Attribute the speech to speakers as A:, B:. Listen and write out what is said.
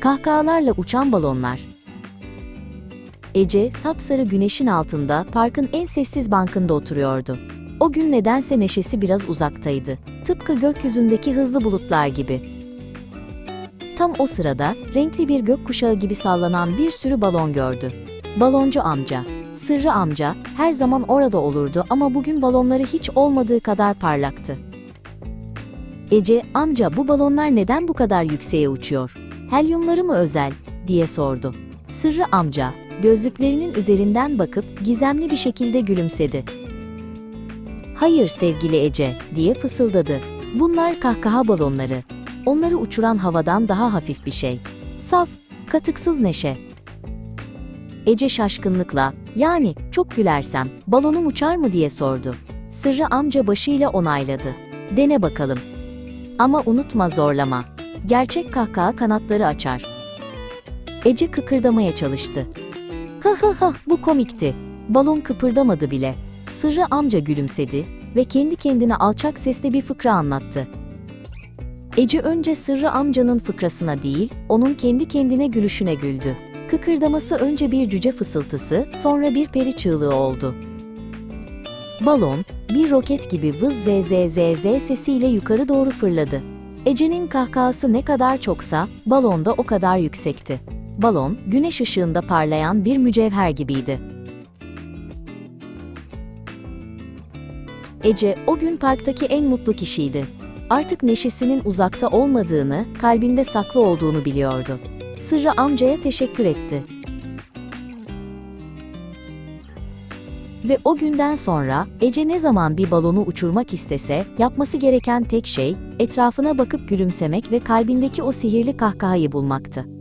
A: Kahkahalarla uçan balonlar. Ece, sapsarı güneşin altında parkın en sessiz bankında oturuyordu. O gün nedense neşesi biraz uzaktaydı. Tıpkı gökyüzündeki hızlı bulutlar gibi. Tam o sırada renkli bir gökkuşağı gibi sallanan bir sürü balon gördü. Baloncu amca, Sırrı amca her zaman orada olurdu ama bugün balonları hiç olmadığı kadar parlaktı. Ece, amca bu balonlar neden bu kadar yükseğe uçuyor? Helyumları mı özel? diye sordu. Sırrı amca, gözlüklerinin üzerinden bakıp gizemli bir şekilde gülümsedi. Hayır sevgili Ece, diye fısıldadı. Bunlar kahkaha balonları. Onları uçuran havadan daha hafif bir şey. Saf, katıksız neşe. Ece şaşkınlıkla, yani çok gülersem, balonum uçar mı diye sordu. Sırrı amca başıyla onayladı. Dene bakalım. Ama unutma zorlama. Gerçek kahkaha kanatları açar. Ece kıkırdamaya çalıştı. Hı hı hı, bu komikti. Balon kıpırdamadı bile. Sırrı amca gülümsedi ve kendi kendine alçak sesle bir fıkra anlattı. Ece önce Sırrı amcanın fıkrasına değil, onun kendi kendine gülüşüne güldü. Kıkırdaması önce bir cüce fısıltısı, sonra bir peri çığlığı oldu. Balon, bir roket gibi vız z z z z sesiyle yukarı doğru fırladı. Ece'nin kahkahası ne kadar çoksa, balon da o kadar yüksekti. Balon, güneş ışığında parlayan bir mücevher gibiydi. Ece, o gün parktaki en mutlu kişiydi. Artık neşesinin uzakta olmadığını, kalbinde saklı olduğunu biliyordu. Sırrı amcaya teşekkür etti. Ve o günden sonra Ece ne zaman bir balonu uçurmak istese, yapması gereken tek şey etrafına bakıp gülümsemek ve kalbindeki o sihirli kahkahayı bulmaktı.